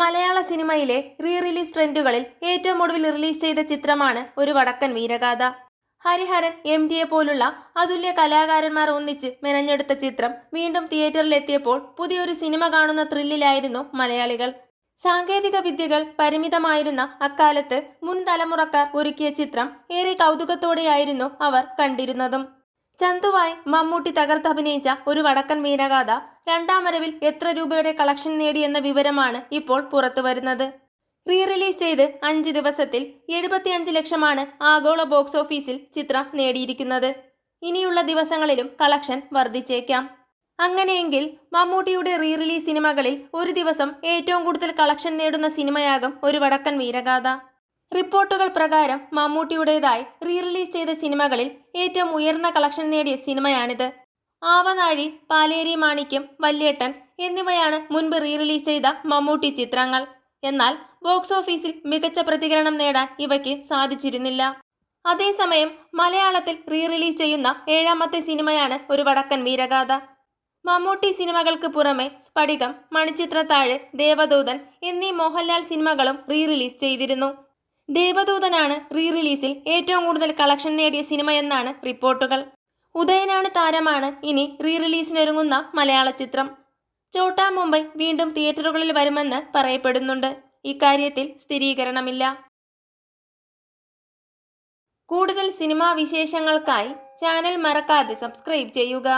മലയാള സിനിമയിലെ re release ട്രെൻഡുകളിൽ ഏറ്റവും ഒടുവിൽ റിലീസ് ചെയ്ത ചിത്രമാണ് ഒരു വടക്കൻ വീരഗാഥ. ഹരിഹരൻ എം ഡിയെ പോലുള്ള അതുല്യ കലാകാരന്മാർ ഒന്നിച്ച് മെനഞ്ഞെടുത്ത ചിത്രം വീണ്ടും തിയേറ്ററിലെത്തിയപ്പോൾ പുതിയൊരു സിനിമ കാണുന്ന ത്രില്ലിലായിരുന്നു മലയാളികൾ. സാങ്കേതിക വിദ്യകൾ പരിമിതമായിരുന്ന അക്കാലത്ത് മുൻതലമുറക്കാർ ഒരുക്കിയ ചിത്രം ഏറെ കൗതുകത്തോടെയായിരുന്നു അവർ കണ്ടിരുന്നതും. ചന്തുവായി മമ്മൂട്ടി തകർത്തഭിനയിച്ച ഒരു വടക്കൻ വീരഗാഥ രണ്ടാം വരവിൽ എത്ര രൂപയുടെ കളക്ഷൻ നേടിയെന്ന വിവരമാണ് ഇപ്പോൾ പുറത്തു വരുന്നത്. റീ റിലീസ് ചെയ്ത് അഞ്ച് ദിവസത്തിൽ എഴുപത്തിയഞ്ച് ലക്ഷമാണ് ആഗോള ബോക്സ് ഓഫീസിൽ ചിത്രം നേടിയിരിക്കുന്നത്. ഇനിയുള്ള ദിവസങ്ങളിലും കളക്ഷൻ വർദ്ധിച്ചേക്കാം. അങ്ങനെയെങ്കിൽ മമ്മൂട്ടിയുടെ റീ റിലീസ് സിനിമകളിൽ ഒരു ദിവസം ഏറ്റവും കൂടുതൽ കളക്ഷൻ നേടുന്ന സിനിമയാകും ഒരു വടക്കൻ വീരഗാഥ റിപ്പോർട്ടുകൾ പ്രകാരം മമ്മൂട്ടിയുടേതായി റീ റിലീസ് ചെയ്ത സിനിമകളിൽ ഏറ്റവും ഉയർന്ന കളക്ഷൻ നേടിയ സിനിമയാണിത്. ആവനാഴി പാലേരി മാണിക്യം വല്യേട്ടൻ എന്നിവയാണ് മുൻപ് റീ റിലീസ് ചെയ്ത മമ്മൂട്ടി ചിത്രങ്ങൾ. എന്നാൽ ബോക്സ് ഓഫീസിൽ മികച്ച പ്രതികരണം നേടാൻ ഇവയ്ക്ക് സാധിച്ചിരുന്നില്ല. അതേസമയം മലയാളത്തിൽ റീ റിലീസ് ചെയ്യുന്ന ഏഴാമത്തെ സിനിമയാണ് ഒരു വടക്കൻ വീരഗാഥ. മമ്മൂട്ടി സിനിമകൾക്ക് പുറമെ സ്ഫടികം മണിച്ചിത്രത്താഴ് ദേവദൂതൻ എന്നീ മോഹൻലാൽ സിനിമകളും റീ റിലീസ് ചെയ്തിരുന്നു. ദേവദൂതനാണ് റീ റിലീസിൽ ഏറ്റവും കൂടുതൽ കളക്ഷൻ നേടിയ സിനിമ എന്നാണ് റിപ്പോർട്ടുകൾ. ഉദയനാണ് താരമാണ് ഇനി റീ റിലീസിനൊരുങ്ങുന്ന മലയാള ചിത്രം. ചോട്ടാ മുംബൈ വീണ്ടും തിയേറ്ററുകളിൽ വരുമെന്ന് പറയപ്പെടുന്നുണ്ട്. ഇക്കാര്യത്തിൽ സ്ഥിരീകരണമില്ല. കൂടുതൽ സിനിമാ വിശേഷങ്ങൾക്കായി ചാനൽ മറക്കാതെ സബ്സ്ക്രൈബ് ചെയ്യുക.